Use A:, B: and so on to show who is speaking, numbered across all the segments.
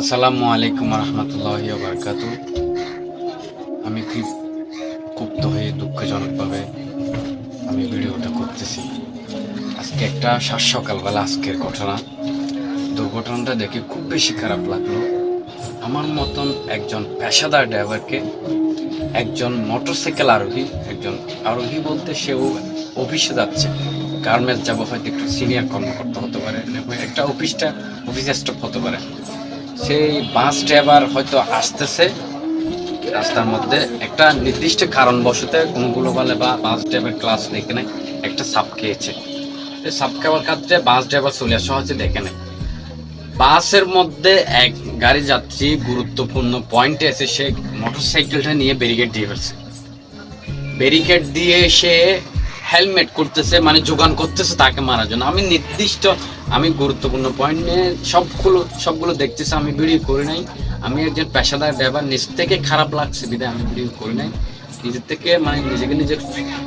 A: আসসালামু আলাইকুম রহমতুল্লাহ বারকাত আমি কি ক্ষুব্ধ হয়ে, দুঃখজনকভাবে আমি ভিডিওটা করতেছি। আজকে একটা সাত সকালবেলা আজকের ঘটনা। দুর্ঘটনাটা দেখে খুব বেশি খারাপ লাগল। আমার মতন একজন পেশাদার ড্রাইভারকে একজন মোটরসাইকেল আরোহী, একজন আরোহী বলতে সেও অফিসে যাচ্ছে। গার্মেন্টস যাব হয়তো একটু সিনিয়র কর্মকর্তা হতে পারে, একটা অফিসটা অফিস স্টাফ হতে পারে। সেই বাস ড্রাইভার হয়তো আসতেছে রাস্তার মধ্যে। একটা নির্দিষ্ট কারণবশতে কোনোগুলো বলে বা বাস ড্রাইভার ক্লাস দেখে নেয়, একটা সাপ খেয়েছে। সাপ খাওয়ার ক্ষেত্রে বাস ড্রাইভার চলে আসা হচ্ছে দেখে নেয়। বাসের মধ্যে এক গাড়ি যাত্রী গুরুত্বপূর্ণ পয়েন্টে এসে সে মোটরসাইকেলটা নিয়ে ব্যারিকেড দিয়ে ফেলছে। ব্যারিকেড দিয়ে সে হেলমেট করতেছে মানে যোগান করতেছে তাকে মারার জন্য। আমি নির্দিষ্ট, আমি গুরুত্বপূর্ণ পয়েন্ট নিয়ে সবগুলো সবগুলো দেখতেছি, আমি ভিডিও করি নাই। আমি একজন পেশাদার ড্রাইভার নিজ থেকে খারাপ লাগছে, বিধায় আমি ভিডিও করি নাই। নিজের থেকে মানে নিজেকে নিজে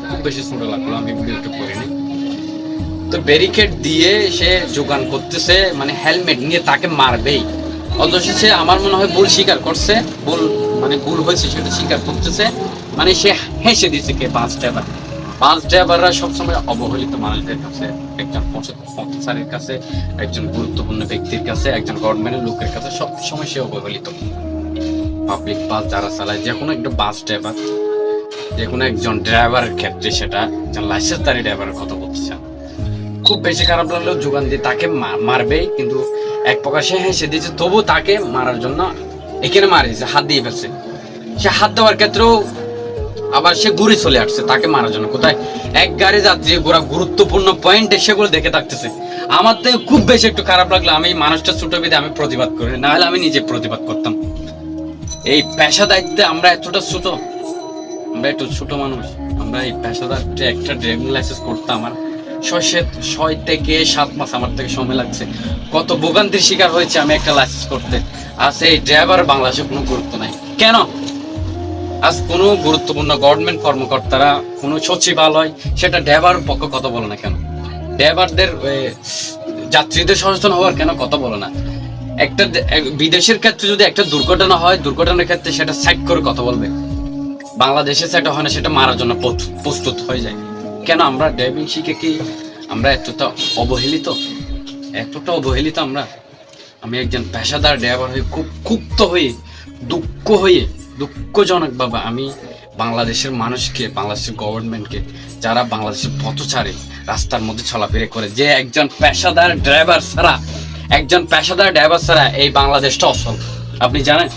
A: খুব বেশি ছোট লাগল, আমি ভিডিওটা করি নাই। তো ব্যারিকেড দিয়ে সে যোগান করতেছে মানে হেলমেট নিয়ে তাকে মারবেই। অথচ সে আমার মনে হয় ভুল স্বীকার করছে, ভুল মানে ভুল হয়েছে সেটা স্বীকার করতেছে। মানে সে হেসে দিছে কে বাস ড্রাইভার বাস ড্রাইভাররা সবসময় অবহেলিত মানুষদের কাছে, একজন পথচারীর কাছে, একজন গুরুত্বপূর্ণ ব্যক্তির কাছে, একজন গভর্নমেন্টের লোকের কাছে সবসময় সে অবহেলিত। পাবলিক বাস যারা চালায়, যে কোনো একটা বাস ড্রাইভার, যে কোনো একজন ড্রাইভারের ক্ষেত্রে সেটা একজন লাইসেন্সধারী ড্রাইভারের কথা বলতেছে। খুব বেশি খারাপ লাগলেও যোগান দিয়ে তাকে মারবেই, কিন্তু এক প্রকার সে হেসে দিয়েছে তবু তাকে মারার জন্য এখানে মারিয়েছে, হাত দিয়ে ফেলছে। সে হাত দেওয়ার ক্ষেত্রেও আবার সে ঘুরে চলে আসছে, তাকে মারার জন্য। কোথায়? এক গাড়ি যাত্রী গোড়া গুরুত্বপূর্ণ পয়েন্টে সেগুলো দেখে থাকতেছে। আমার থেকে খুব বেশি একটু খারাপ লাগল, আমি মানুষটা ছোট বেঁধে আমি প্রতিবাদ করি না হলে আমি নিজে প্রতিবাদ করতাম। এই পেশা দায়িত্বে আমরা এতটা ছোট? আমরা একটু ছোট মানুষ। আমরা এই পেশাদার একটা ড্রাইভিং লাইসেন্স করতে আমার ছয় ছয় থেকে সাত মাস আমার থেকে সময় লাগছে। কত ভোগান্তির শিকার হয়েছে আমি একটা লাইসেন্স করতে। আর এই ড্রাইভার বাংলাদেশে কোনো গুরুত্ব নাই। কেন? আজ কোনো গুরুত্বপূর্ণ গভর্নমেন্ট কর্মকর্তারা, কোনো সচিবালয়, সেটা ড্রাইভার পক্ষ কথা বলে না কেন? ড্রাইভারদের যাত্রীদের সচেতন হওয়ার কেন কথা বলে না? একটা বিদেশের ক্ষেত্রে যদি একটা দুর্ঘটনা হয়, দুর্ঘটনার ক্ষেত্রে সেটা সাইড করে কথা বলবে। বাংলাদেশে সেটা হয় না, সেটা মারার জন্য প্রস্তুত হয়ে যায়। কেন আমরা ড্রাইভিং শিখে কি আমরা এতটা অবহেলিত? এতটা অবহেলিত আমরা? আমি একজন পেশাদার ড্রাইভার হয়ে খুব ক্ষুব্ধ হয়ে, দুঃখ হয়ে দুঃখজনক বাবা, আমি বাংলাদেশের মানুষকে, বাংলাদেশের গভর্নমেন্টকে যারা বাংলাদেশের পথচারী, রাস্তার মধ্যে চলাফেরা করে, যে একজন পেশাদার ড্রাইভার ছাড়া, একজন পেশাদার ড্রাইভার ছাড়া এই বাংলাদেশটা অসল আপনি জানেন,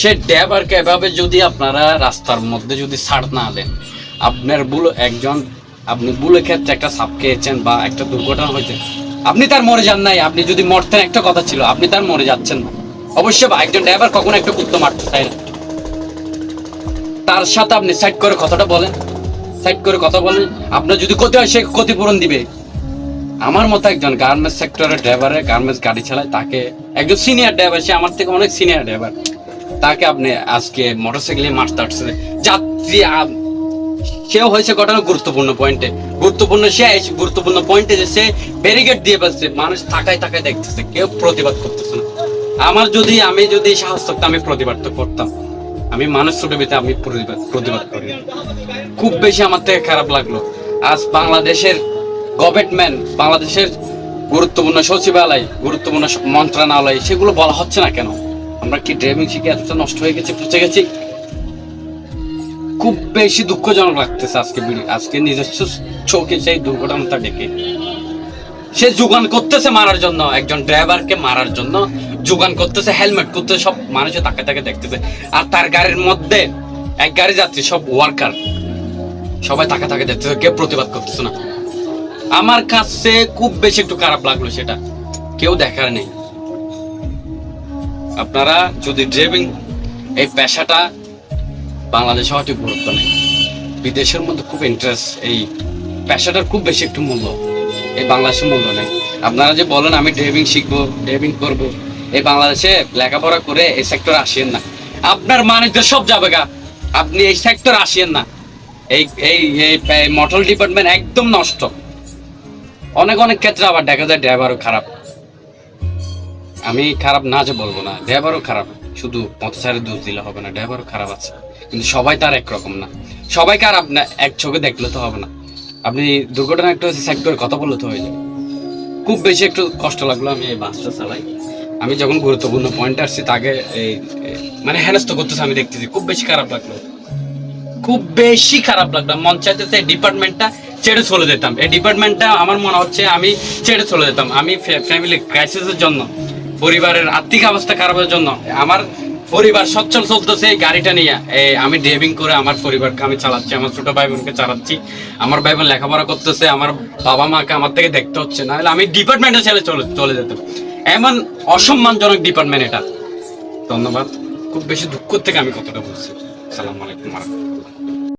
A: সে ড্রাইভারকে এভাবে যদি আপনারা রাস্তার মধ্যে যদি ছাড় না দেন, আপনার ভুল, একজন, আপনি ভুলের ক্ষেত্রে একটা সাপ খেয়েছেন বা একটা দুর্ঘটনা হয়েছে, আপনি তার মরে যান নাই, আপনি যদি মরতেন, একটা কথা ছিল, আপনি তার মরে যাচ্ছেন না। অবশ্যই একজন ড্রাইভার কখনো একটা কুত্তো মারতে চায় না। তার সাথে আপনি সাইড করে কথাটা বলেন। সাইড করে কথা বলেন। আপনার যদি ক্ষতি হয়, সে ক্ষতিপূরণ দিবে। আমার মতো একজন গার্মেন্টস সেক্টরের ড্রাইভারে গার্মেন্টস গাড়ি চালায়, তাকে একজন সিনিয়র ড্রাইভার সে আমার থেকে অনেক সিনিয়র ড্রাইভার তাকে আপনি আজকে মোটরসাইকেলে মারতে আসছে যাত্রী সেও হয়েছে ঘটনা গুরুত্বপূর্ণ পয়েন্টে গুরুত্বপূর্ণ সে গুরুত্বপূর্ণ পয়েন্টে সে ব্যারিকেড দিয়ে ফেলছে। মানুষ তাকায় তাকায় দেখতেছে, কেউ প্রতিবাদ করতেছে না। আমার যদি, আমি যদি সাহস থাকতো, আমি প্রতিবাদ তো করতাম। আমি মানুষ ছোট বেতে আমি প্রতিবাদ করি। খুব বেশি আমার থেকে খারাপ লাগল। আজ বাংলাদেশের গভর্নমেন্ট, বাংলাদেশের গুরুত্বপূর্ণ সচিবালয়, গুরুত্বপূর্ণ মন্ত্রণালয়, সেগুলো বলা হচ্ছে না কেন? আমরা কি ড্রাইভিং শিখে এতটা নষ্ট হয়ে গেছে, পচে গেছি? খুব বেশি দুঃখজনক লাগতেছে আজকে আজকে নিজস্ব চোখে সেই দুর্ঘটনাটা দেখে। সে যোগান করতেছে মারার জন্য, একজন ড্রাইভারকে মারার জন্য। যোগান করতেছে হেলমেট করতেছে, সব মানুষে তাকে তাকে দেখতেছে। আর তার গাড়ির মধ্যে এক গাড়ি যাত্রী, সব ওয়ার্কার সবাই তাকে তাকে দেখতেছে, কেউ প্রতিবাদ করতেছে না। আমার কাছে খুব বেশি একটু খারাপ লাগল সেটা। কেউ দেখার নেই। আপনারা যদি ড্রাইভিং এই পেশাটা বাংলাদেশে হয়তো গুরুত্ব নেই। বিদেশের মধ্যে খুব ইন্টারেস্ট এই পেশাটার খুব বেশি একটু মূল্য। এই বাংলাদেশের মূল্য নেই। আপনারা যে বলেন, আমি ড্রাইভিং শিখব ড্রাইভিং করব। এই বাংলাদেশে লেখাপড়া করে এই সেক্টরে আসেন না। আপনার মানুষদের সব যাবে গা। আপনি এই সেক্টরে আসেন না। এই এই এই মোটর ডিপার্টমেন্ট একদম নষ্ট। অনেক অনেক ক্ষেত্রে আবার দেখা যায় ড্রাইভারও খারাপ। আমি খারাপ না যে বলব না ড্রাইভারও খারাপ। শুধু পথচারের দোষ দিলে হবে না ড্রাইভারও খারাপ আছে। কিন্তু সবাই তার একরকম না। সবাই খারাপ না এক চোখে দেখলে তো হবে না। আপনি দুর্ঘটনা একটু করে কথা বললে তো হয়ে যাবে। খুব বেশি একটু কষ্ট লাগল আমি এই বাসটা চালাই। আমি যখন গুরুত্বপূর্ণ পয়েন্ট আসছি, তাকে এই মানে হেনস্থ করতেছে, আমি দেখতেছি, খুব বেশি খারাপ লাগল। খুব বেশি খারাপ লাগল। মন চাইতেছে এই ডিপার্টমেন্টটা ছেড়ে চলে যেতাম। এই ডিপার্টমেন্টটা আমার মনে হচ্ছে আমি ছেড়ে চলে যেতাম। আমি ফ্যামিলি ক্রাইসিসের জন্য, পরিবারের আর্থিক অবস্থা খারাপের জন্য, আমার পরিবার সচ্ছল চলতেছে এই গাড়িটা নিয়ে। এই আমি ড্রাইভিং করে আমার পরিবারকে আমি চালাচ্ছি, আমার ছোট ভাই বোনকে চালাচ্ছি। আমার ভাই বোন লেখাপড়া করতেছে, আমার বাবা মাকে আমার থেকে দেখতে হচ্ছে। না আমি ডিপার্টমেন্টে ছেড়ে চলে চলে যেতাম। এমন অসম্মানজনক ডিপার্টমেন্ট এটা। ধন্যবাদ। খুব বেশি দুঃখ থেকে আমি কতটা বলছি সালাম আলাইকুম